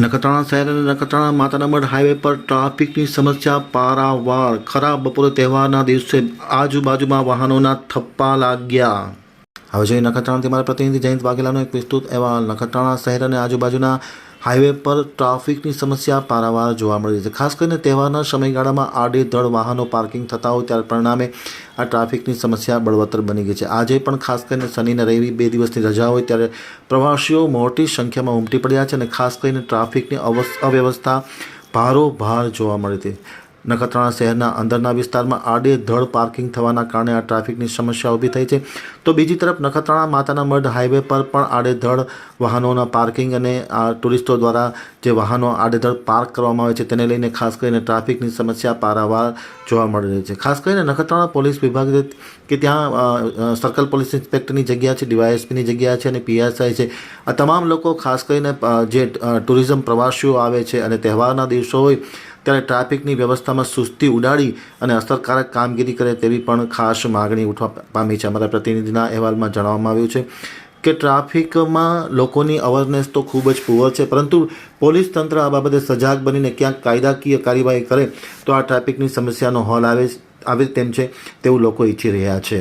નખત્રાણા શહેર અને નખત્રાણા માતાના મઢ હાઈવે પર ટ્રાફિકની સમસ્યા, પારાવાર, ખરાબ બપોરે તહેવારના દિવસે આજુબાજુમાં વાહનોના થપ્પા લાગ્યા. હવે જોઈએ નખત્રાણાથી મારા પ્રતિનિધિ જયંત વાઘેલાનો એક વિસ્તૃત અહેવાલ. નખત્રાણા શહેર અને આજુબાજુના હાઈવે પર ટ્રાફિકની સમસ્યા પારાવાર જોવા મળી છે. ખાસ કરીને તહેવારના સમયગાળામાં આડેધડ વાહનો પાર્કિંગ થતા હોય ત્યારે પરિણામે આ ટ્રાફિકની સમસ્યા બળવત્તર બની ગઈ છે. આજે પણ ખાસ કરીને શનિ અને રવિ બે દિવસની રજા હોય ત્યારે પ્રવાસીઓ મોટી સંખ્યામાં ઉમટી પડ્યા છે અને ખાસ કરીને ટ્રાફિકની અવ્યવસ્થા ભારોભાર જોવા મળી હતી નખત્રાણા શહેરના અંદરના વિસ્તારમાં આડેધડ પાર્કિંગ થવાના કારણે આ ટ્રાફિકની સમસ્યા ઊભી થઈ છે. તો બીજી તરફ નખત્રાણા માતાના મઢ હાઈવે પર પણ આડેધડ વાહનોના પાર્કિંગ અને આ ટુરિસ્ટો દ્વારા જે વાહનો આડેધડ પાર્ક કરવામાં આવે છે તેને લઈને ખાસ કરીને ટ્રાફિકની સમસ્યા પારાવાર જોવા મળી રહી છે. ખાસ કરીને નખત્રાણા પોલીસ વિભાગ કે ત્યાં સર્કલ પોલીસ ઇન્સ્પેક્ટરની જગ્યા છે, ડીવાયએસપીની જગ્યા છે અને પીએસઆઈ છે. આ તમામ લોકો ખાસ કરીને જે ટુરિઝમ પ્રવાસીઓ આવે છે અને તહેવારના દિવસો હોય ત્યારે ટ્રાફિકની વ્યવસ્થામાં સુસ્તી ઉડાડી અને અસરકારક કામગીરી કરે તેવી પણ ખાસ માગણી ઉઠવા પામી છે. અમારા પ્રતિનિધિના અહેવાલમાં જણાવવામાં આવ્યું છે કે ટ્રાફિકમાં લોકોની અવેરનેસ તો ખૂબ જ પુઅર છે, પરંતુ પોલીસ તંત્ર આ બાબતે સજાગ બનીને ક્યાંક કાયદાકીય કાર્યવાહી કરે તો આ ટ્રાફિકની સમસ્યાનો હલ આવે આવે તેમ છે તેવું લોકો ઈચ્છી રહ્યા છે.